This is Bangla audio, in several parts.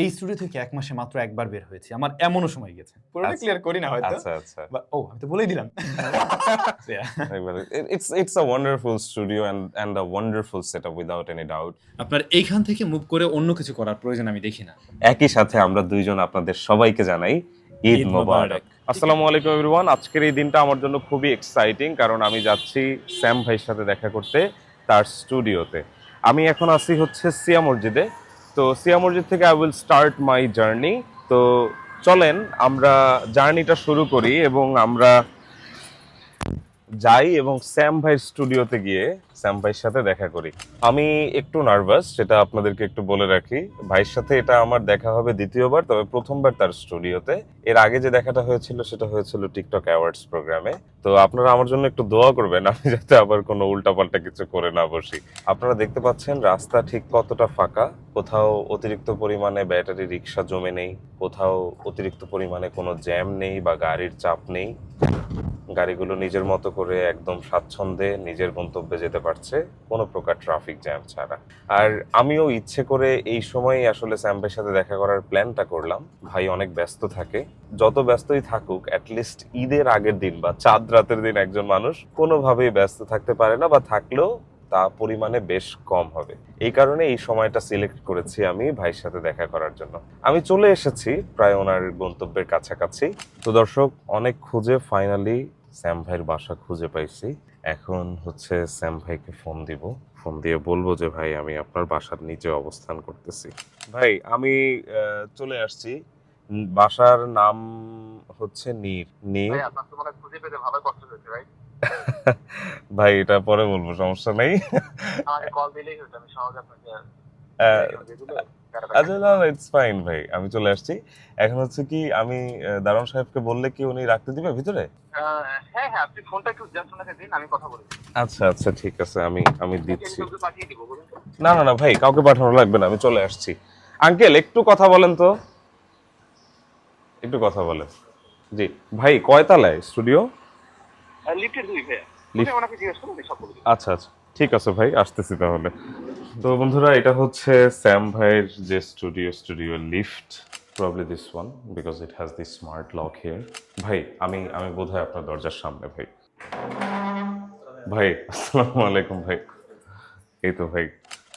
এই স্টুডিও থেকে এক মাসে মাত্র একবার বের হয়েছি। আমার এমনও সময় গেছে পুরোটা আচ্ছা। ক্লিয়ার করি না হয়তো। আচ্ছা আচ্ছা। ও আমি তো বলেই দিলাম. It's it's a wonderful studio and and a wonderful setup without any doubt আপনার এইখান থেকে মুভ করে অন্য কিছু করার প্রয়োজন আমি দেখি না। একই সাথে আমরা দুইজন আপনাদের সবাইকে জানাই ঈদ মোবারক। আসসালামু আলাইকুম এভরিওয়ান আজকের এই দিনটা আমার জন্য খুবই এক্সাইটিং কারণ আমি যাচ্ছি স্যাম ভাইয়ের সাথে দেখা করতে তার স্টুডিওতে আমি এখন আছি হচ্ছে সিয়া মসজিদে। তো সিয়া মসজিদ থেকে I will start my journey তো চলেন, আমরা জার্নিটা শুরু করি এবং আমরা যাই এবং স্যাম ভাইয়ের স্টুডিওতে গিয়ে স্যাম ভাইয়ের সাথে দেখা করি। আমি একটু নার্ভাস সেটা আপনাদেরকে একটু বলে রাখি। ভাইয়ের সাথে এটা আমার দেখা হবে দ্বিতীয়বার, তবে প্রথমবার তার স্টুডিওতে। এর আগে যে দেখাটা হয়েছিল, সেটা হয়েছিল টিকটক অ্যাওয়ার্ডস প্রোগ্রামে তো আপনারা আমার জন্য একটু দোয়া করবেন, আমি যাতে আবার কোনো উল্টাপাল্টা কিছু করে না বসি। আপনারা দেখতে পাচ্ছেন, রাস্তা ঠিক কতটা ফাঁকা। কোথাও অতিরিক্ত পরিমাণে ব্যাটারি রিক্সা জমে নেই। কোথাও অতিরিক্ত পরিমাণে কোনো জ্যাম নেই বা গাড়ির চাপ নেই। গাড়িগুলো নিজের মতো করে একদম স্বাচ্ছন্দ্যে নিজের গন্তব্যে যেতে পারছে, কোনো প্রকার ট্রাফিক জ্যাম ছাড়া। আর আমিও ইচ্ছে করে এই সময়ই আসলে স্যাম্পের সাথে দেখা করার প্ল্যানটা করলাম। ভাই অনেক ব্যস্ত থাকে। যত ব্যস্তই থাকুক অ্যাটলিস্ট ঈদের আগের দিন বা চাঁদ রাতের দিন একজন মানুষ কোনোভাবেই ব্যস্ত থাকতে পারে না বা থাকলেও তা পরিমাণে বেশ কম হবে। এই কারণে এই সময়টা সিলেক্ট করেছি আমি ভাইয়ের সাথে দেখা করার জন্য। আমি চলে এসেছি প্রায় ওনার গন্তব্যের কাছাকাছি। তো দর্শক, অনেক খুঁজে ফাইনালি স্যাম ভাইয়ের বাসা খুঁজে পাইছি। এখন হচ্ছে স্যাম ভাইকে ফোন দিব। ফোন দিয়ে বলব যে ভাই আমি আপনার বাসার নিচে অবস্থান করতেছি। ভাই আমি চলে আসছি। বাসার নাম হচ্ছে নীর। নীর? ভাই আপনার তো খুঁজে পেতে ভালো কষ্ট হয়েছে ভাই। ভাই এটা পরে বলব সমস্যা নেই। কল দিলেই আমি সহজে আপনাকে আচ্ছা না ইটস ফাইন ভাই। আমি চলে আসছি। এখন হচ্ছে কি আমি দারোয়ান সাহেবকে বললে কি উনি রাখতে দিবে ভিতরে? হ্যাঁ হ্যাঁ আপনি ফোনটা একটু জাস্ট ওনাকে দিন আমি কথা বলি। আচ্ছা আচ্ছা ঠিক আছে আমি আমি দিচ্ছি। না না না ভাই কাউকে পাঠানো লাগবে না আমি চলে আসছি। আঙ্কেল একটু কথা বলেন তো। একটু কথা বলেন। জি ভাই কয়তালায় স্টুডিও? লিফটের দুই ওনাকে জিজ্ঞেস করুন সব আচ্ছা আচ্ছা ঠিক আছে ভাই আসতেছি তাহলে। তো বন্ধুরা, এটা হচ্ছে স্যাম ভাইয়ের যে studio studio lift probably this one because it has this smart lock here ভাই, আমি আমি বোধ হয় আপনার দরজার সামনে, ভাই। ভাই, আসসালামু আলাইকুম, ভাই। এই তো, ভাই।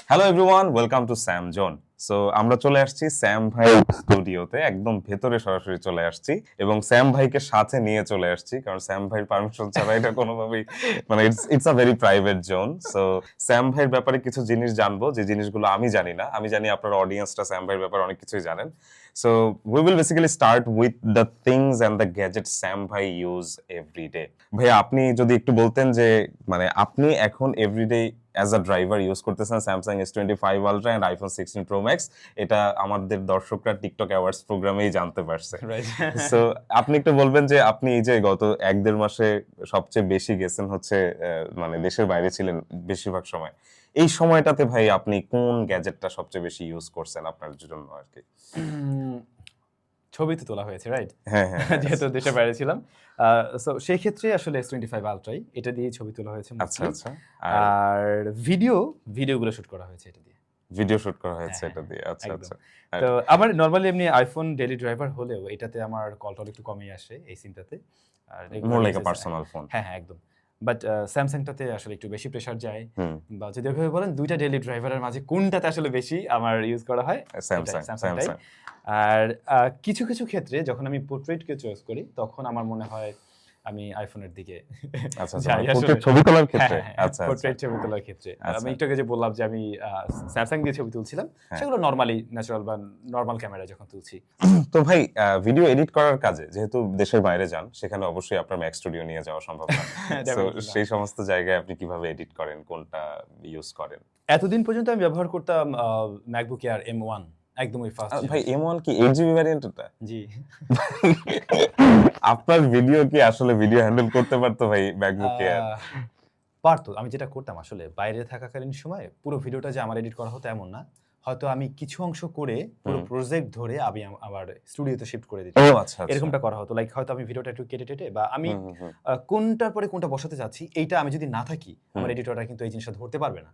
Hello everyone welcome to Sam zone so আমরা চলে আসছি স্যাম ভাই স্টুডিওতে একদম ভেতরে সরাসরি চলে আসছি এবং স্যাম ভাইকে সাথে নিয়ে চলে আসছি কারণ স্যাম ভাইয়ের পারমিশন ছাড়া এটা কোনোভাবেই মানে it's it's a very private zone so Sam ভাইয়ের ব্যাপারে কিছু জিনিস জানব যে জিনিসগুলো আমি জানি না। আমি জানি আপনার অডিয়েন্সটা স্যাম ভাইয়ের ব্যাপারে অনেক কিছুই জানেন। So we will basically start with the things and the gadget Sam ভাই ইউজ এভরি ডে ভাইয়া আপনি যদি একটু বলতেন যে মানে আপনি এখন everyday as a driver use করতেছেন Samsung S twenty five ultra and iPhone sixteen pro max এটা আমাদের দর্শকরা টিকটক অ্যাওয়ার্ডস প্রোগ্রামেই জানতে পারছে. সো আপনি একটু বলবেন যে আপনি এই যে গত এক দেড় মাসে সবচেয়ে বেশি গেছেন হচ্ছে মানে দেশের বাইরে ছিলেন বেশিরভাগ সময়। এই সময়টাতে ভাই আপনি কোন গ্যাজেটটা সবচেয়ে বেশি ইউজ করছেন আপনার জন্য আর কি? উম, ছবি তোলা হয়েছে রাইট হ্যাঁ হ্যাঁ যেহেতু দেশের বাইরে ছিলাম। সো সেই ক্ষেত্রে আসলে এস টোয়েন্টি ফাইভ আলট্রাই এটা দিয়ে ছবি তোলা হয়েছে আচ্ছা আচ্ছা। আর ভিডিও ভিডিওগুলো শুট করা হয়েছে এটা দিয়ে। ভিডিও শুট করা হয়েছে হ্যাঁ, এটা দিয়ে। আচ্ছা আচ্ছা। তো আমার নর্মালি এমনি আইফোন ডেলি ড্রাইভার হলেও এটাতে আমার কল টল একটু কমই আসে এই সিমটাতে আর more like a personal phone হ্যাঁ হ্যাঁ একদম। বাট স্যামসাংটাতে আসলে একটু বেশি প্রেশার যায়। বা যদি ওইভাবে বলেন দুইটা ডেলি ড্রাইভারের মাঝে কোনটাতে আসলে বেশি আমার ইউজ করা হয় স্যামসাং টাই। আর কিছু কিছু ক্ষেত্রে যখন আমি পোর্ট্রেটকে চয়েস করি তখন আমার মনে হয় আমি আইফোনের দিকে আচ্ছা আচ্ছা আসলে। ছবি তোলার ক্ষেত্রে হ্যাঁ, হ্যাঁ, আচ্ছা আচ্ছা পোর্ট্রেট ছবি তোলার ক্ষেত্রে। আমি একটু আগে যে বললাম যে আমি স্যামসাং দিয়ে ছবি তুলছিলাম হ্যাঁ। সেগুলো নর্মালি ন্যাচারাল বা নর্মাল ক্যামেরায় যখন তুলছি তো ভাই ভিডিও এডিট করার কাজে যেহেতু দেশের বাইরে যান সেখানে অবশ্যই আপনার ম্যাক স্টুডিও নিয়ে যাওয়া সম্ভব না। সেই সমস্ত জায়গায় আপনি কীভাবে এডিট করেন কোনটা ইউজ করেন এতদিন পর্যন্ত আমি ব্যবহার করতাম ম্যাকবুক এয়ার এম ওয়ান একদমই ফাস্ট ভাই এম ওয়ান কি এইট জিবি ভ্যারিয়েন্টটা জি। আপনার ভিডিও কি আসলে ভিডিও হ্যান্ডেল করতে পারতো ভাই ম্যাকবুক এয়ার পারতো। আমি যেটা করতাম আসলে বাইরে থাকাকালীন সময় পুরো ভিডিওটা যে আমার এডিট করা হতো এমন না। হয়তো আমি কিছু অংশ করে পুরো প্রজেক্ট ধরে আমি আম- আবার স্টুডিওতে শিফট করে দিই আচ্ছা আচ্ছা। এরকমটা করা হতো। লাইক হয়তো আমি ভিডিওটা একটু কেটে টেটে বা আমি কোনটার পরে কোনটা বসাতে যাচ্ছি এইটা আমি যদি না থাকি আমার এডিটররা কিন্তু এই জিনিসটা ধরতে পারবে না।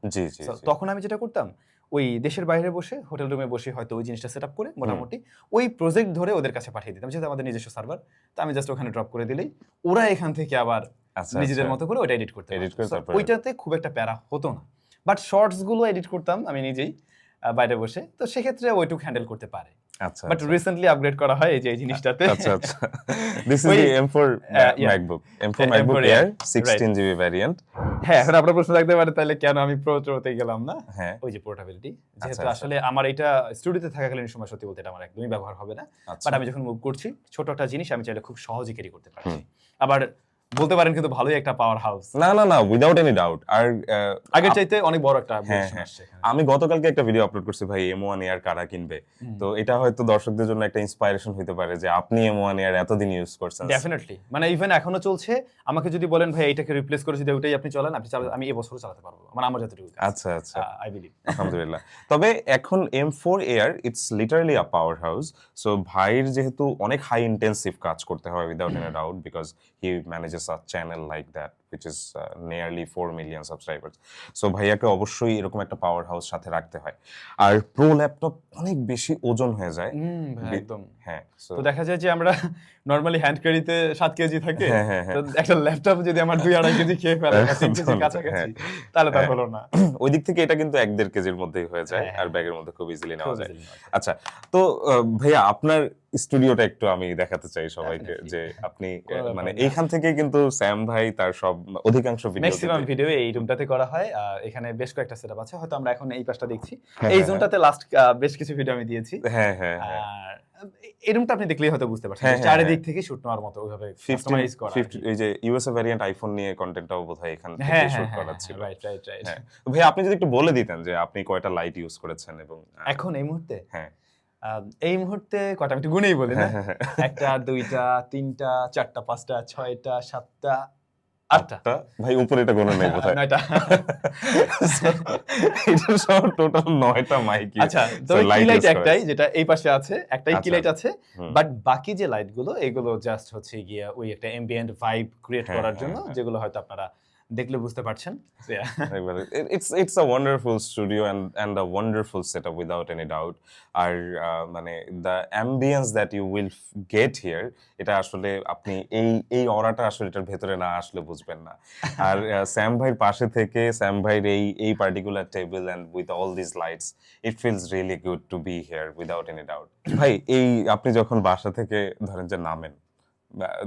তখন আমি যেটা করতাম ওই দেশের বাইরে বসে হোটেল রুমে বসে হয়তো ওই জিনিসটা সেট করে মোটামুটি ওই প্রজেক্ট ধরে ওদের কাছে পাঠিয়ে দিতাম। যেহেতু আমাদের নিজস্ব সার্ভার তো আমি জাস্ট ওখানে ড্রপ করে দিলেই ওরা এখান থেকে আবার আচ্ছা নিজেদের। মতো করে ওটা এডিট করতে ওইটাতে খুব একটা প্যারা হতো না। বাট শর্টসগুলো এডিট করতাম আমি নিজেই। বাইরে বসে। তো সেক্ষেত্রে ওইটুক হ্যান্ডেল করতে পারে। আচ্ছা বাট রিসেন্টলি আপগ্রেড করা হয় এই যে এই জিনিসটাতে। আচ্ছা আচ্ছা। This is the M4 Uh. MacBook M4 M4 MacBook Air, Air 16 GB variant হ্যাঁ এখন আপনার প্রশ্ন থাকতে পারে তাহলে কেন আমি প্রো তে গেলাম না? হ্যাঁ। ওই যে পোর্টাবিলিটি আচ্ছা, যেহেতু আচ্ছা। আসলে আমার এটা স্টুডিওতে থাকাকালীন সময় সত্যি বলতে এটা আমার একদমই ব্যবহার হবে না। আচ্ছা। বাট আমি যখন মুভ করছি ছোট একটা জিনিস আমি চাইলে খুব সহজে ক্যারি করতে পারছি। আবার বলতে পারেন কিন্তু ভালোই একটা পাওয়ার হাউস না না না উইদাউট এনি ডাউট আর আগের চাইতে অনেক বড় একটা হ্যাঁ, হ্যাঁ। আমি গতকালকে একটা ভিডিও আপলোড করছি ভাই এম ওয়ান এয়ার কারা কিনবে? তো এটা হয়তো দর্শকদের জন্য একটা ইন্সপায়ারেশন হতে পারে যে আপনি এম ওয়ান এয়ার এতদিন ইউজ করছেন। ডেফিনেটলি মানে ইভেন এখনও চলছে। আমাকে যদি বলেন ভাই এইটাকে রিপ্লেস করে যদি ওইটাই আপনি চালান আপনি চালাতে আমি এবছরও চালাতে পারব। মানে আমার যতটুকু আচ্ছা আচ্ছা। আই বিলিভ আলহামদুলিল্লাহ। তবে এখন M four Air it's literally a power house so ভাইয়ের যেহেতু অনেক হাই ইন্টেন্সিভ কাজ করতে হয় without any doubt because he manages a channel like that which is nearly four million subscribers so ভাইয়াকে অবশ্যই এরকম একটা পাওয়ার হাউস সাথে রাখতে হয় আর প্রো ল্যাপটপ অনেক বেশি ওজন হয়ে যায় একদম হ্যাঁ তো দেখা যায় যে আমরা নর্মালি হ্যান্ড ক্যারিতে সাত কেজি থাকে হ্যাঁ, হ্যাঁ, হ্যাঁ। তো একটা ল্যাপটপ যদি আমার দুই আড়াই কেজি খেয়ে ফেলে কেজি কাছাকাছি তাহলে তা। হলো না ওই দিক থেকে এটা কিন্তু এক দেড় কেজির মধ্যেই হয়ে যায় আর। ব্যাগের মধ্যে খুব ইজিলি নেওয়া যায়। আচ্ছা তো ভাইয়া আপনার স্টুডিওটা একটু আমি দেখাতে চাই সবাইকে. যে আপনি মানে। এইখান থেকে কিন্তু স্যাম ভাই তার সব অধিকাংশ ভিডিও ম্যাক্সিমাম ভিডিও এই রুমটাতে করা হয়। এখানে বেশ কয়েকটা সেটআপ আছে। হয়তো আমরা এখন এই পাশটা দেখছি। হ্যাঁ, এই হ্যাঁ, জোনটাতে লাস্ট বেশ কিছু ভিডিও আমি দিয়েছি। হ্যাঁ হ্যাঁ হ্যাঁ। আর এই রুমটা আপনি দেখলেই হয়তো বুঝতে পারছেন হ্যাঁ, হ্যাঁ, চারিদিক হ্যাঁ। থেকে শুট নেওয়ার মতো ওইভাবে কাস্টমাইজ করা আর 50 কি। এই যে ইউএসএ ভ্যারিয়েন্ট আইফোন নিয়ে কন্টেন্টটাও বোধহয় এখান থেকে হ্যাঁ শুট হ্যাঁ করা হ্যাঁ ছিল। রাইট রাইট রাইট হ্যাঁ। তো ভাই আপনি যদি একটু বলে দিতেন যে আপনি কয়টা লাইট ইউজ করেছেন এবং এখন এই মুহূর্তে? হ্যাঁ। এই মুহূর্তে কটা আমি একটু গুনেই বলি না? হ্যাঁ, হ্যাঁ, হ্যাঁ। একটা দুইটা তিনটা চারটা পাঁচটা ছয়টা সাতটা আটটা। ভাই উপরে এটা কোনো নেই বোধহয় নয়টা। এটা সব টোটাল নয়টা মাইক আচ্ছা তবে কি লাইট একটাই যেটা এই পাশে আছে একটাই কি আচ্ছা। লাইট আছে বাট বাকি যে লাইটগুলো এগুলো জাস্ট হচ্ছে গিয়ে ওই একটা এমবিয়েন্ট ভাইব ক্রিয়েট করার হ্যাঁ, জন্য হ্যাঁ। যেগুলো হয়তো আপনারা দেখলে বুঝতে পারছেন। It's it's a wonderful studio and and a wonderful set up without any doubt আর মানে the ambience that you will get here এটা আসলে আপনি এই এই অরাটা আসলে এটার ভেতরে না আসলে বুঝবেন না। আর স্যাম ভাইয়ের পাশে থেকে স্যাম ভাইয়ের এই এই particular table and with all this lights it feels really good to be here without any doubt ভাই এই আপনি যখন বাসা থেকে ধরেন যে নামেন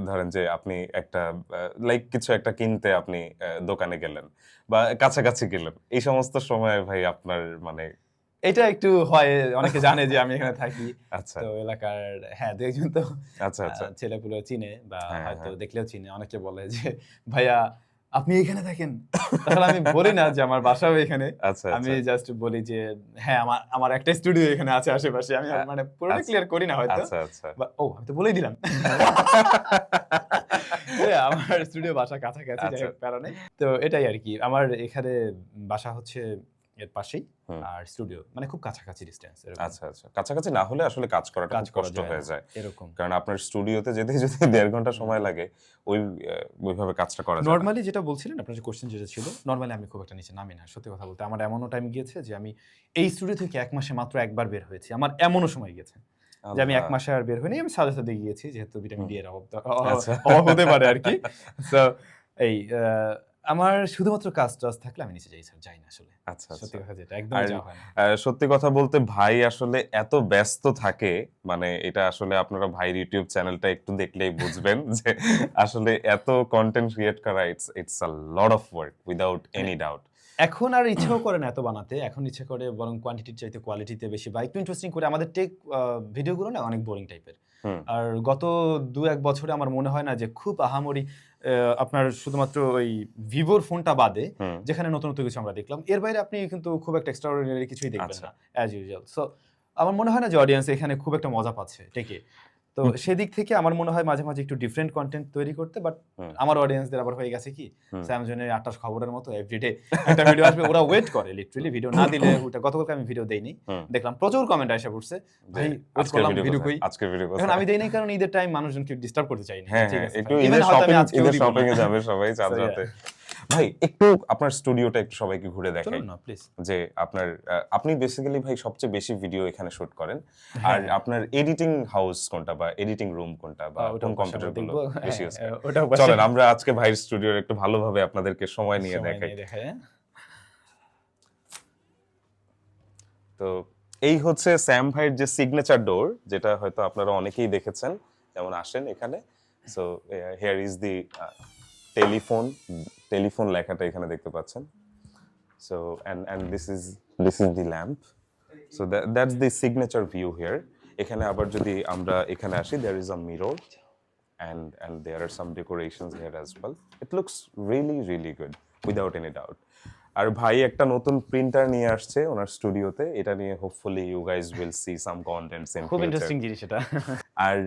ধরেন যে আপনি একটা লাইক কিছু একটা কিনতে আপনি দোকানে গেলেন বা কাছাকাছি গেলেন। এই সমস্ত সময় ভাই আপনার মানে এটা একটু হয় অনেকে জানে যে আমি এখানে থাকি। আচ্ছা। তো এলাকার হ্যাঁ দু একজন তো আচ্ছা আচ্ছা। ছেলেপুলে চিনে বা হ্যাঁ, হয়তো হ্যাঁ। দেখলেও চিনে। অনেকে বলে যে ভাইয়া আপনি এখানে থাকেন। তাহলে আমি বলি না যে আমার বাসাও এখানে। আচ্ছা আমি আচ্ছা জাস্ট বলি যে হ্যাঁ আমার আমার একটা স্টুডিও এখানে আছে আশেপাশে। আমি মানে পুরোটা আচ্ছা। ক্লিয়ার করি না হয়তো। আচ্ছা আচ্ছা। বা- ও আমি তো বলেই দিলাম। এ, আমার স্টুডিও বাসা কাছাকাছি যাই আচ্ছা। হোক প্যারা তো এটাই আর কি। আমার এখানে বাসা হচ্ছে এর পাশেই আর স্টুডিও মানে খুব কাছাকাছি ডিস্টেন্স আচ্ছা আচ্ছা। কাছাকাছি না হলে আসলে কাজ করাটা কাজ কষ্ট হয়ে যায়। এরকম। কারণ আপনার স্টুডিওতে যেতে যদি দেড় ঘণ্টা সময় লাগে ওই ওইভাবে কাজটা করা যায় নর্মালি যেটা বলছিলেন আপনার যে কোশ্চেন যেটা ছিল নর্মালি আমি খুব একটা নিচে নামি না সত্যি কথা বলতে। আমার এমনও টাইম গিয়েছে যে আমি এই স্টুডিও থেকে এক মাসে মাত্র একবার বের হয়েছি। আমার এমনও সময় গেছে যে আমি এক মাসে আর বের হইনি আমি সাথে সাথে গিয়েছি যেহেতু ভিটামিন ডি এর অভাব আচ্ছা। অভাব হতে পারে আর কি। এই আমার শুধুমাত্র কাজ টাজ থাকলে আমি নিচে যাই স্যার যাই না আসলে। আচ্ছা আচ্ছা। সত্যি কথা যেটা একদম যাওয়া হয় সত্যি কথা বলতে ভাই আসলে এত ব্যস্ত থাকে মানে এটা আসলে আপনারা ভাইয়ের ইউটিউব চ্যানেলটা একটু দেখলেই বুঝবেন যে আসলে এত কন্টেন্ট ক্রিয়েট করা it's it's a lot of work without any doubt এখন আর ইচ্ছেও করে না এত বানাতে এখন ইচ্ছে করে বরং কোয়ান্টিটির চাইতে কোয়ালিটিতে বেশি বা একটু ইন্টারেস্টিং করে আমাদের টেক ভিডিওগুলো না অনেক বোরিং টাইপের। আর গত দু এক বছরে আমার মনে হয় না যে খুব আহামরি আপনার শুধুমাত্র ওই ভিভোর ফোনটা বাদে যেখানে নতুন নতুন কিছু আমরা দেখলাম। এর বাইরে আপনি কিন্তু খুব একটা এক্সট্রাঅর্ডিনারি কিছুই দেখবেন আচ্ছা। না অ্যাজ ইউজুয়াল সো আমার মনে হয় না যে অডিয়েন্স এখানে খুব একটা মজা পাচ্ছে টেকে তো সেদিক থেকে আমার মনে হয় মাঝে মাঝে একটু ডিফারেন্ট কন্টেন্ট তৈরি করতে বাট আমার অডিয়েন্সদের আবার হয়ে গেছে কি। স্যামসনের আটটার খবরের মতো এভরিডে একটা ভিডিও আসবে ওরা ওয়েট করে লিটারালি ভিডিও না দিলে ওটা গতকালকে আমি ভিডিও দেইনি। দেখলাম প্রচুর কমেন্ট এসে পড়ছে ভাই করলাম ভিডিও কই? আজকের ভিডিও এখন আমি দেই নাই কারণ ঈদের টাইম মানুষজনকে ডিস্টার্ব করতে চাই না হ্যাঁ ঠিক হ্যাঁ আছে। একটু ঈদের শপিং ঈদের শপিং এ যাবে সবাই চাঁদ রাতে। ভাই একটু আপনার স্টুডিওটা একটু সবাইকে ঘুরে দেখাই চলুন না প্লিজ যে আপনার আপনি বেসিক্যালি ভাই সবচেয়ে বেশি ভিডিও এখানে শুট করেন। আর আপনার এডিটিং হাউস কোনটা বা এডিটিং রুম কোনটা বা কোন কম্পিউটারগুলো বেশি করেন? ওটা চলেন আমরা আজকে ভাইয়ের স্টুডিওর একটু ভালোভাবে আপনাদেরকে সময় নিয়ে দেখাই। হ্যাঁ? তো এই হচ্ছে স্যাম ভাইয়ের যে সিগনেচার ডোর যেটা হয়তো আপনারা অনেকেই দেখেছেন যেমন আসেন এখানে। So here is the telephone telephone লেখাটা এখানে দেখতে পাচ্ছেন। So and and this is this is the lamp so that's the signature view here এখানে আবার যদি আমরা এখানে আসি there is a mirror and and there are some decorations here as well. It looks really really good without any doubt. আর ভাই একটা নতুন প্রিন্টার নিয়ে আসছে ওনার স্টুডিওতে এটা নিয়ে hopefully you guys will see some contents in খুব ইন্টারেস্টিং জিনিস এটা। আর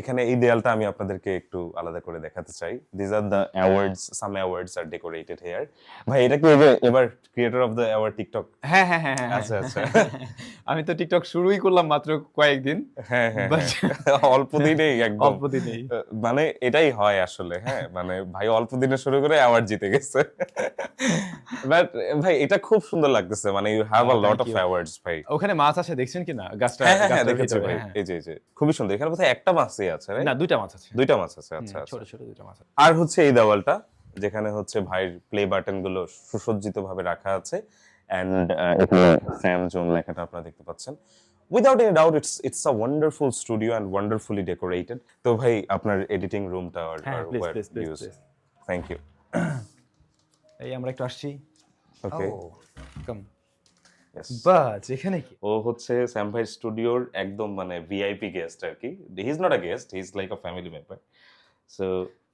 এখানে এই দেয়ালটা আমি আপনাদেরকে একটু আলাদা করে দেখাতে চাই। This are the awards some awards are decorated here ভাই এটা কি এবার creator of the award TikTok হ্যাঁ হ্যাঁ হ্যাঁ আচ্ছা, আচ্ছা। আমি তো টিকটক শুরুই করলাম মাত্র কয়েকদিন। হ্যাঁ হ্যাঁ হ্যাঁ। অল্প দিনেই একদম। অল্প দিনেই। মানে এটাই হয় আসলে হ্যাঁ। মানে ভাই অল্প দিনে শুরু করে অ্যাওয়ার্ড জিতে গেছে। বাট ভাই এটা খুব সুন্দর লাগতেছে। মানে you have a lot of. Awards ভাই। ওখানে মাছ আছে দেখছেন কি না? গাছটা হ্যাঁ হ্যাঁ হ্যাঁ দেখেছি ভাই। এই যে এই যে। খুবই সুন্দর। এখানে বোধহয় একটা মাছই আছে? না দুইটা মাছ আছে। দুইটা মাছ আছে আচ্ছা আচ্ছা। ছোট ছোট দুইটা মাছ আছে। আর হচ্ছে এই দেওয়ালটা যেখানে হচ্ছে ভাইয়ের প্লে বাটনগুলো সুসজ্জিত ভাবে রাখা আছে এন্ড এখানে স্যাম জোন লেখাটা আপনারা দেখতে পাচ্ছেন। Without any doubt it's it's a wonderful studio and wonderfully decorated তো ভাই আপনার এডিটিং রুমটা আর ইউজ থ্যাংক ইউ এই আমরা একটু আসছি। ওকে কাম বাট এখানে কি? ও হচ্ছে স্যাম ভাইয়ের স্টুডিওর একদম মানে ভিআইপি গেস্ট আর কি। He is not a guest he is like a family member so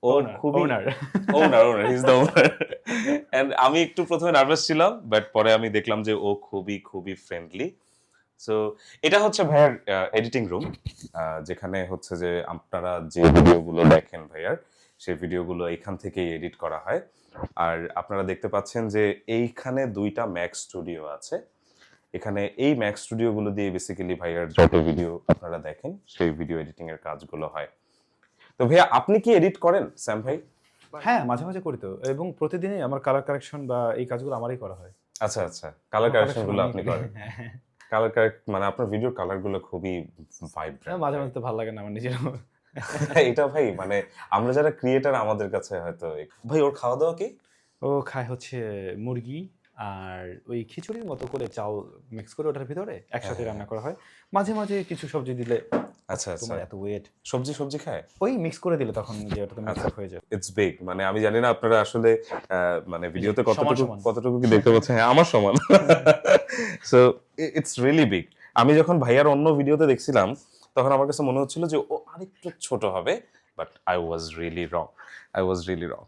ও খুবই owner owner owner is the owner and আমি একটু প্রথমে নার্ভাস ছিলাম বাট পরে আমি দেখলাম যে ও খুবই খুবই ফ্রেন্ডলি সো এটা হচ্ছে ভাইয়ার এডিটিং রুম যেখানে হচ্ছে যে আপনারা যে ভিডিওগুলো দেখেন ভাইয়ার সেই ভিডিওগুলো এখান থেকেই এডিট করা হয়। আর আপনারা দেখতে পাচ্ছেন যে এইখানে দুইটা ম্যাক স্টুডিও আছে। এখানে এই ম্যাক স্টুডিওগুলো দিয়ে বেসিক্যালি ভাইয়ার যত ভিডিও আপনারা দেখেন সেই ভিডিও এডিটিং এর কাজগুলো হয়। তো ভাইয়া আপনি কি এডিট করেন স্যাম ভাই? হ্যাঁ মাঝে মাঝে করি তো। এবং প্রতিদিনই আমার কালার কারেকশন বা এই কাজগুলো আমারই করা হয়। আচ্ছা আচ্ছা। কালার কারেকশনগুলো আপনি করেন। কালার কারেক্ট মানে আপনার ভিডিওর কালারগুলো খুবই ভাইব্রেন্ট হ্যাঁ, মাঝে মাঝে তো ভালো লাগে না আমার নিজের। এটা ভাই মানে আমরা যারা ক্রিয়েটার আমাদের কাছে হয়তো ভাই ওর খাওয়া দাওয়া কি? ও খায় হচ্ছে মুরগি আর ওই খিচুড়ির মতো করে চাল মিক্স করে ওটার ভিতরে একসাথে হ্যাঁ, রান্না করা হয়। মাঝে মাঝে কিছু সবজি দিলে আচ্ছা আচ্ছা। এত ওয়েট সবজি সবজি খায়? ওই মিক্স করে দিলে তখন যে ওটা মিক্স আচ্ছা। হয়ে যায় ইটস বিগ মানে আমি জানি না আপনারা আসলে মানে ভিডিওতে কতটুকু কতটুকু কি দেখতে পাচ্ছেন? হ্যাঁ আমার সমান। সো ইটস রিয়েলি বিগ আমি যখন ভাইয়ার অন্য ভিডিওতে দেখছিলাম তখন আমার কাছে মনে হচ্ছিল যে ও আরেকটু ছোট হবে but I was really wrong I was really wrong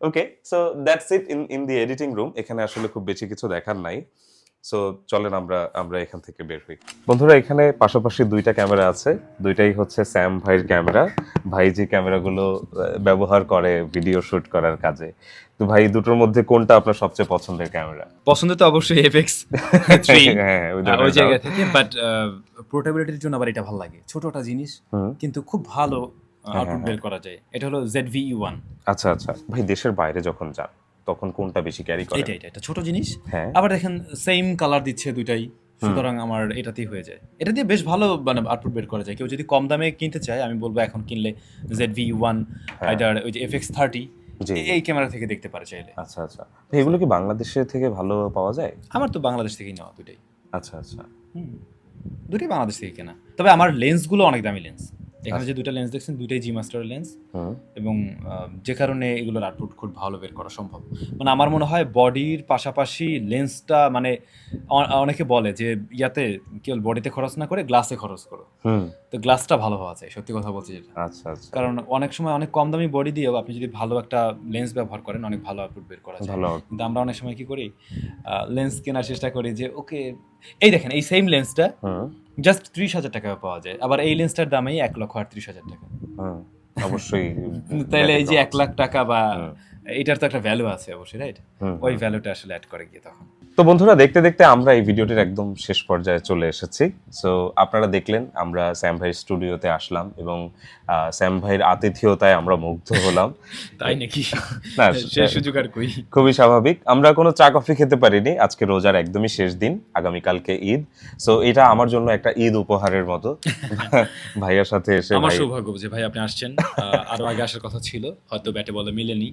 okay so that's it in in the editing room এখানে আসলে খুব বেশি কিছু দেখার নাই। সো চলেন আমরা আমরা এখান থেকে বের হই। বন্ধুরা এখানে পাশাপাশি দুইটা ক্যামেরা আছে। দুইটাই হচ্ছে স্যাম ভাইয়ের ক্যামেরা। ভাই যে ক্যামেরাগুলো ব্যবহার করে ভিডিও শুট করার কাজে। তো ভাই দুটোর মধ্যে কোনটা আপনার সবচেয়ে পছন্দের ক্যামেরা? পছন্দ তো অবশ্যই এফএক্স থ্রি হ্যাঁ ওই জায়গা থেকে বাট পোর্টেবিলিটির জন্য আবার এটা ভালো লাগে। ছোটটা জিনিস। কিন্তু খুব ভালো হ্যাঁ, আউটপুট বের করা যায়। এটা হলো জেড ভি ওয়ান আচ্ছা আচ্ছা। ভাই দেশের বাইরে যখন যান তখন কোনটা বেশি ক্যারি করে? এটা এটা এটা ছোট জিনিস। হ্যাঁ। আবার দেখেন সেম কালার দিচ্ছে দুইটাই। সুতরাং আমার এটাতেই হয়ে যায়। এটা দিয়ে বেশ ভালো মানে আউটপুট বের করা যায়। কেউ যদি কম দামে কিনতে চায় আমি বলব এখন কিনলে জেড ভি ওয়ান হ্যাঁ। আইদার ওই যে এফ এক্স থার্টি এই ক্যামেরা থেকে দেখতে পারে চাইলে আচ্ছা আচ্ছা। এগুলো কি বাংলাদেশের থেকে ভালো পাওয়া যায়? আমার তো বাংলাদেশ থেকেই নেওয়া দুটাই আচ্ছা আচ্ছা। হুম। দুটোই বাংলাদেশ থেকে কেনা। তবে আমার লেন্সগুলো অনেক দামি লেন্স এখানে যে দুটো লেন্স দেখছেন দুইটাই জি মাস্টার লেন্স এবং যে কারণে এগুলোর আউটপুট খুব ভালো বের করা সম্ভব। মানে আমার মনে হয় বডির পাশাপাশি লেন্সটা মানে অনেকে বলে যে ইয়াতে কেবল বডিতে খরচ না করে গ্লাসে খরচ করো। তো গ্লাসটা ভালো হওয়া চাই সত্যি কথা বলছি যেটা আচ্ছা আচ্ছা। কারণ অনেক সময় অনেক কম দামি বডি দিয়েও আপনি যদি ভালো একটা লেন্স ব্যবহার করেন অনেক ভালো আউটপুট বের করা যায়। কিন্তু আমরা অনেক সময় কি করি লেন্স কেনার চেষ্টা করি যে ওকে এই দেখেন এই সেম লেন্সটা জাস্ট ত্রিশ হাজার টাকা পাওয়া যায়। আবার এই লেন্সটার দামেই এক লক্ষ আটত্রিশ হাজার টাকা। অবশ্যই। তাহলে এই যে এক লাখ টাকা বা এটার তো একটা ভ্যালু আছে অবশ্যই রাইট ওই হুম। ভ্যালুটা আসলে অ্যাড করে গিয়ে তখন। তো বন্ধুরা দেখতে দেখতে আমরা এই ভিডিওটির একদম শেষ পর্যায়ে চলে এসেছি। সো আপনারা দেখলেন আমরা স্যাম ভাইয়ের স্টুডিওতে আসলাম এবং স্যাম ভাইয়ের আতিথেয়তায় আমরা মুগ্ধ হলাম। তাই নাকি? না, সে সুযোগ আর কই। খুবই স্বাভাবিক। আমরা কোনো চা কফি খেতে পারিনি। আজকে রোজার একদমই শেষ দিন আগামীকালকে ঈদ। সো এটা আমার জন্য একটা ঈদ উপহারের মতো। ভাইয়ার সাথে এসে আমার সৌভাগ্য যে ভাই আপনি আসছেন। আরও আগে আসার কথা ছিল হয়তো ব্যাটে বলে মিলেনি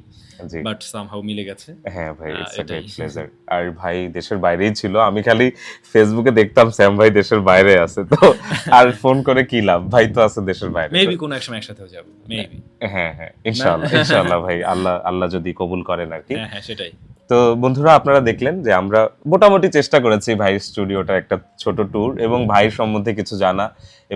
বাট সামহাউ মিলে গেছে। হ্যাঁ ভাই ইটস এটাই। গ্রেট প্লেজার আর ভাই দেশের বাইরেই ছিল। আমি খালি ফেসবুকে দেখতাম স্যাম ভাই দেশের বাইরে আছে। তো আর ফোন করে কি লাভ? ভাই তো আছে দেশের বাইরে। মেবি কোনো এক সময় একসাথেও যাব। মেবি হ্যাঁ হ্যাঁ। ইনশাআল্লাহ ইনশাআল্লাহ ভাই আল্লাহ আল্লাহ যদি কবুল করেন আর কি। হ্যাঁ হ্যাঁ সেটাই। তো বন্ধুরা আপনারা দেখলেন যে আমরা মোটামুটি চেষ্টা করেছি ভাইয়ের স্টুডিওটা একটা ছোট ট্যুর এবং ভাইয়ের সম্বন্ধে কিছু জানা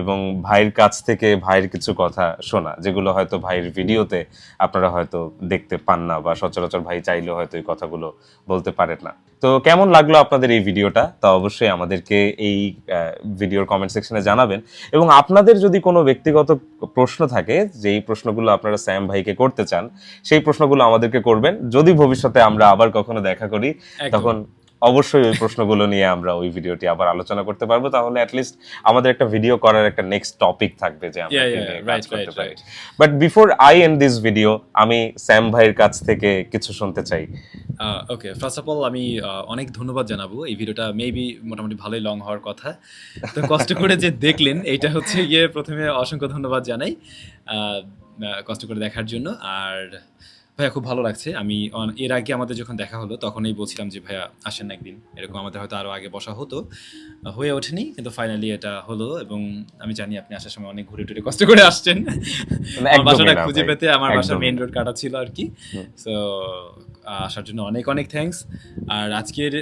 এবং ভাইয়ের কাছ থেকে ভাইয়ের কিছু কথা শোনা যেগুলো হয়তো ভাইয়ের ভিডিওতে আপনারা হয়তো দেখতে পান না বা সচরাচর ভাই চাইলেও হয়তো এই কথাগুলো বলতে পারেন না। তো কেমন লাগল আপনাদের এই ভিডিওটা? তা অবশ্যই আমাদেরকে এই ভিডিওর কমেন্ট সেকশনে জানাবেন। এবং আপনাদের যদি কোনো ব্যক্তিগত প্রশ্ন থাকে যেই এই প্রশ্নগুলো আপনারা স্যাম ভাইকে করতে চান সেই প্রশ্নগুলো আমাদেরকে করবেন। যদি ভবিষ্যতে আমরা আবার কখনো দেখা করি তখন অবশ্যই ওই প্রশ্নগুলো নিয়ে আমরা ওই ভিডিওটি আবার আলোচনা করতে পারব। তাহলে অ্যাটলিস্ট আমাদের একটা ভিডিও করার একটা নেক্সট টপিক থাকবে যে আমরা কাজ করতে পারি। But before I end this video আমি স্যাম ভাইয়ের কাছ থেকে কিছু শুনতে চাই। ওকে ফার্স্ট অফ অল আমি অনেক ধন্যবাদ জানাব। এই ভিডিওটা মেবি মোটামুটি ভালোই লং হওয়ার কথা। তো কষ্ট করে যে দেখলেন এইটা হচ্ছে গিয়ে প্রথমে অসংখ্য ধন্যবাদ জানাই কষ্ট করে দেখার জন্য। আর ভাইয়া খুব ভালো লাগছে। আমি এর আগে আমাদের যখন দেখা হলো তখনই বলছিলাম যে ভাইয়া আসেন না একদিন। এরকম আমাদের হয়তো আরও আগে বসা হতো। হয়ে ওঠেনি কিন্তু ফাইনালি এটা হলো এবং আমি জানি আপনি আসার সময় অনেক ঘুরে টুরে কষ্ট করে আসছেন। বাসাটা খুঁজে পেতে আমার বাসা মেন মেইন রোড কাটা ছিল আর কি। সো আসার জন্য অনেক অনেক থ্যাংকস আর আজকের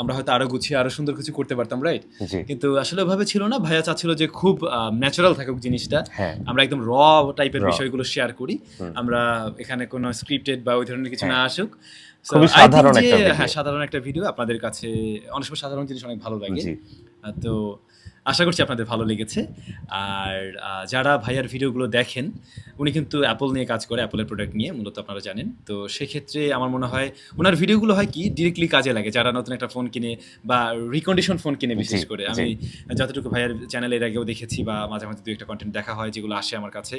আমরা হয়তো আরও গুছিয়ে আরও সুন্দর কিছু করতে পারতাম রাইট কিন্তু আসলে ওভাবে ছিল না। ভাইয়া চাচ্ছিল যে খুব ন্যাচারাল থাকুক জিনিসটা। হ্যাঁ। আমরা একদম র টাইপের বিষয়গুলো শেয়ার করি। আমরা এখানে কোনো স্ক্রিপ্টেড বা ওই ধরনের কিছু না আসুক। খুবই সাধারণ একটা হ্যাঁ সাধারণ একটা ভিডিও আপনাদের কাছে অনেক সময় সাধারণ জিনিস অনেক ভালো লাগে। তো আশা করছি আপনাদের ভালো লেগেছে। আর যারা ভাইয়ার ভিডিওগুলো দেখেন উনি কিন্তু অ্যাপল নিয়ে কাজ করে অ্যাপলের প্রোডাক্ট নিয়ে মূলত আপনারা জানেন। তো সেক্ষেত্রে আমার মনে হয় ওনার ভিডিওগুলো হয় কি ডিরেক্টলি কাজে লাগে। যারা নতুন একটা ফোন কিনে বা রিকন্ডিশন ফোন কিনে বিশেষ করে। আমি যতটুকু ভাইয়ার চ্যানেলের আগেও দেখেছি বা মাঝে মাঝে দু একটা কন্টেন্ট দেখা হয় যেগুলো আসে আমার কাছে।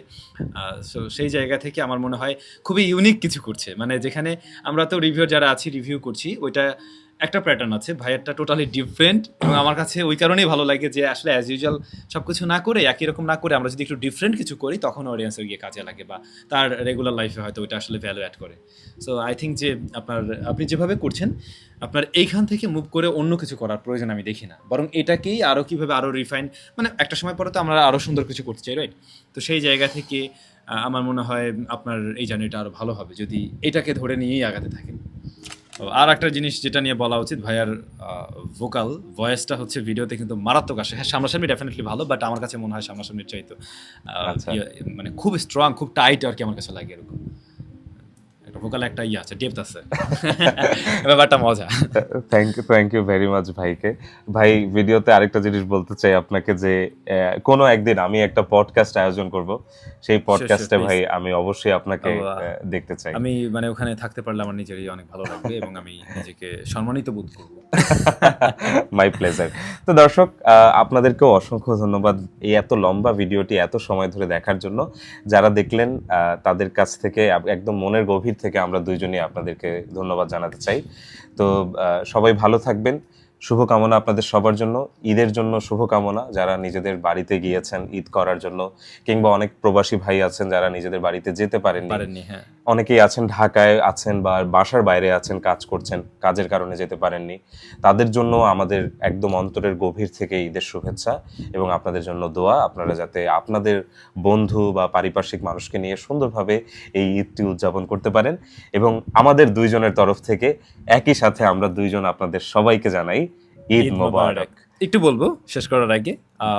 সো সেই জায়গা থেকে আমার মনে হয় খুবই ইউনিক কিছু করছে। মানে যেখানে আমরা তো রিভিউ যারা আছি রিভিউ করছি ওইটা একটা প্যাটার্ন আছে, ভাইয়ারটা টোটালি ডিফারেন্ট এবং আমার কাছে ওই কারণেই ভালো লাগে যে আসলে অ্যাজ ইউজুয়াল সব কিছু না করে, একই রকম না করে আমরা যদি একটু ডিফারেন্ট কিছু করি, তখন অডিয়েন্সের গিয়ে কাজে লাগে বা তার রেগুলার লাইফে হয়তো ওইটা আসলে ভ্যালু অ্যাড করে। সো আই থিঙ্ক যে আপনার, আপনি যেভাবে করছেন, আপনার এইখান থেকে মুভ করে অন্য কিছু করার প্রয়োজন আমি দেখি না। বরং এটাকেই আরও কীভাবে আরও রিফাইন মানে একটা সময় পরে তো আমরা আরও সুন্দর কিছু করতে চাই রাইট তো সেই জায়গা থেকে আমার মনে হয় আপনার এই জার্নিটা আরও ভালো হবে, যদি এটাকে ধরে নিয়েই আগাতে থাকেন। আর একটা জিনিস যেটা নিয়ে বলা উচিত ভাইয়ার ভোকাল ভয়েসটা হচ্ছে ভিডিওতে কিন্তু মারাত্মক আসে হ্যাঁ সামনাসামনি ডেফিনেটলি ভালো বাট আমার কাছে মনে হয় সামনাসামনির চাইতো আচ্ছা। ইয়ে, মানে খুব স্ট্রং খুব টাইট আর কি আমার কাছে লাগে এরকম ভোকাল একটা ইয়ে আছে ডেপথ আছে। ব্যাপারটা মজা। Thank you thank you very much ভাইকে। ভাই ভিডিওতে আরেকটা জিনিস বলতে চাই আপনাকে যে কোনো একদিন আমি একটা পডকাস্ট আয়োজন করব। সেই পডকাস্টে ভাই আমি অবশ্যই আপনাকে দেখতে চাই। আমি মানে ওখানে থাকতে পারলে আমার নিজেরই অনেক ভালো লাগবে এবং আমি নিজেকে সম্মানিত বোধ করব। মাই প্লেজার তো দর্শক আপনাদেরকেও অসংখ্য ধন্যবাদ এই এত লম্বা ভিডিওটি এত সময় ধরে দেখার জন্য। যারা দেখলেন আহ, তাদের কাছ থেকে একদম মনের গভীর থেকে আমরা দুইজনই আপনাদেরকে ধন্যবাদ জানাতে চাই। তো সবাই ভালো থাকবেন। শুভকামনা আপনাদের সবার জন্য ঈদের জন্য শুভকামনা যারা নিজেদের বাড়িতে গিয়েছেন ঈদ করার জন্য কিংবা অনেক প্রবাসী ভাই আছেন যারা নিজেদের বাড়িতে যেতে পারেননি। হ্যাঁ। অনেকেই আছেন ঢাকায় আছেন বা বাসার বাইরে আছেন কাজ করছেন কাজের কারণে যেতে পারেননি। তাদের জন্য আমাদের একদম অন্তরের গভীর থেকে ঈদের শুভেচ্ছা এবং আপনাদের জন্য দোয়া। আপনারা যাতে আপনাদের বন্ধু বা পারিপার্শ্বিক মানুষকে নিয়ে সুন্দরভাবে এই ঈদটি উদযাপন করতে পারেন এবং আমাদের দুইজনের তরফ থেকে একই সাথে আমরা দুইজন আপনাদের সবাইকে জানাই ঈদ মোবারক। একটু বলব শেষ করার আগে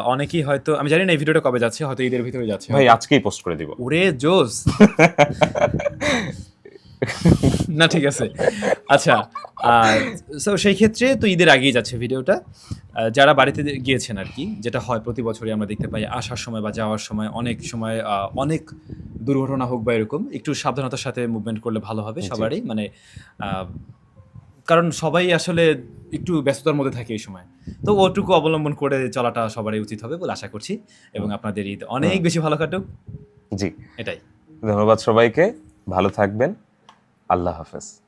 অনেকেই হয়তো আমি জানি না এই ভিডিওটা কবে যাচ্ছে হয়তো ঈদের ভিতরে যাচ্ছে। ভাই আজকেই পোস্ট করে দিব। ওরে জোস! না ঠিক আছে। আচ্ছা সো সেই ক্ষেত্রে তো ঈদের আগেই যাচ্ছে ভিডিওটা। যারা বাড়িতে গিয়েছেন আর কি যেটা হয় প্রতি বছরই আমরা দেখতে পাই আসার সময় বা যাওয়ার সময় অনেক সময় আহ, অনেক দুর্ঘটনা হোক বা এরকম একটু সাবধানতার সাথে মুভমেন্ট করলে ভালো হবে সবারই। মানে আহ, কারণ সবাই আসলে একটু ব্যস্ততার মধ্যে থাকে এই সময়। তো ওটুকু অবলম্বন করে চলাটা সবারই উচিত হবে বলে আশা করছি এবং আপনাদের ঈদ অনেক বেশি ভালো কাটুক। জি। এটাই। ধন্যবাদ সবাইকে। ভালো থাকবেন। আল্লাহ হাফেজ।